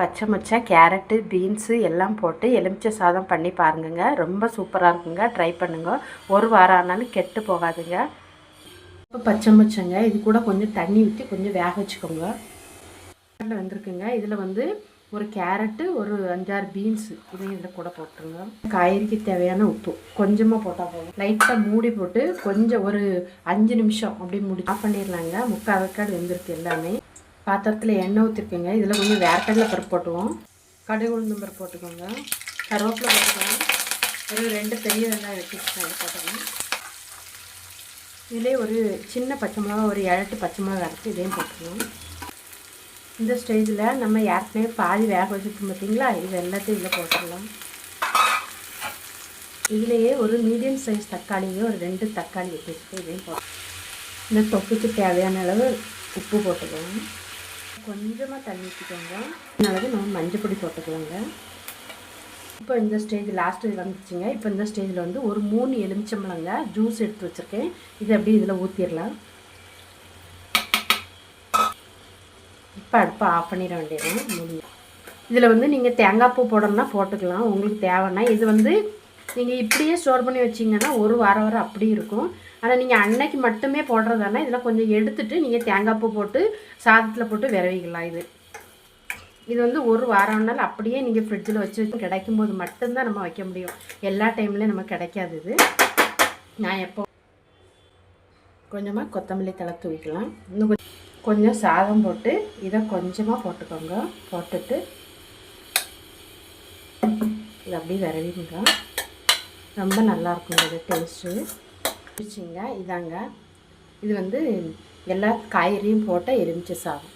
பச்சை மொச்சை carrot beans எல்லாம் போட்டு எலுமிச்சை சாதம் பண்ணி பாருங்கங்க. ரொம்ப சூப்பராக இருக்குங்க. ட்ரை பண்ணுங்க. ஒரு வாரம் ஆனாலும் கெட்டு போகாதுங்க. இப்போ பச்சை மொச்சைங்க. இது கூட கொஞ்சம் தண்ணி ஊற்றி கொஞ்சம் வேக வச்சுக்கோங்க. இதில் வந்திருக்குங்க. இதில் வந்து ஒரு கேரட்டு ஒரு அஞ்சாறு பீன்ஸு இதையும் இதில் கூட போட்டுருங்க. காய்கறிக்கு தேவையான உப்பு. கொஞ்சமாக போட்டால் போதும். லைட்டாக மூடி போட்டு கொஞ்சம் ஒரு அஞ்சு நிமிஷம் அப்படி முடி ஆஃப் பண்ணிடலாங்க. முக்கால் வெக்காடு வெந்திருக்கு எல்லாமே. பாத்திரத்தில் எண்ணெய் ஊற்றிருக்கேங்க இதில் கொஞ்சம் வேர்க்கடலை பருப்பு போட்டுவோம் கடுகு உளுந்தம் பருப்பு போட்டுக்கோங்க. கருவேப்பிலை போட்டுக்கோங்க. ஒரு ரெண்டு பெரிய வெங்காயம் வெட்டி போட்டுக்கோங்க. இதிலே ஒரு சின்ன பச்சை மிளகா ஒரு எட்டு பச்சை மிளகா இருக்குது இதையும் போட்டுக்கணும் இந்த ஸ்டேஜில் நம்ம ஏற்கனவே பாதி வேக வச்சுருக்கோம் பார்த்தீங்களா இது எல்லாத்தையும் இதில் போட்டுடலாம் இதுலேயே ஒரு மீடியம் சைஸ் தக்காளிங்க ஒரு ரெண்டு தக்காளி வெட்டி இதையும் போட்டு இந்த தொப்புக்கு தேவையான அளவு உப்பு போட்டுக்கோங்க கொஞ்சமாக தண்ணி ஊற்றிக்கோங்க அளவு நம்ம மஞ்சள் பொடி போட்டுக்கோங்க இப்போ இந்த ஸ்டேஜ் லாஸ்ட்டு வந்துச்சுங்க. இப்போ இந்த ஸ்டேஜில் வந்து ஒரு மூணு எலுமிச்சம்பழங்க ஜூஸ் எடுத்து வச்சுருக்கேன். இது அப்படியே இதில் ஊற்றிடலாம் இப்போ அடுப்பை ஆஃப் பண்ணிட வேண்டியது முடியும் இதில் வந்து நீங்கள் தேங்காய் பூ போடணும்னா போட்டுக்கலாம். உங்களுக்கு தேவைன்னா இது வந்து நீங்கள் இப்படியே ஸ்டோர் பண்ணி வச்சிங்கன்னா ஒரு வாரம் வரை அப்படி இருக்கும். ஆனால் நீங்கள் அன்னைக்கு மட்டுமே போடுறதானா இதெல்லாம் கொஞ்சம் எடுத்துட்டு நீங்கள் தேங்காய் பூ போட்டு சாதத்தில் போட்டு விரவிக்கலாம் இது. இது வந்து ஒரு வாரம்னாலும் அப்படியே நீங்கள் ஃப்ரிட்ஜில் வச்சு வச்சு கிடைக்கும் போது மட்டும்தான் நம்ம வைக்க முடியும். எல்லா டைம்லேயும் நமக்கு கிடைக்காது இது. நான் எப்போ கொஞ்சமாக கொத்தமல்லி தலை தூவிக்கலாம். இன்னும் கொஞ்சம் கொஞ்சம் சாதம் போட்டு இதை கொஞ்சமாக போட்டுக்கோங்க. போட்டுட்டு இது அப்படியே விரவிங்க ரொம்ப நல்லாயிருக்கும் இது டேஸ்ட்டு. பிடிச்சிங்க இதாங்க. இது வந்து எல்லா காய்கறியும் போட்ட எலுமிச்சை சாதம்.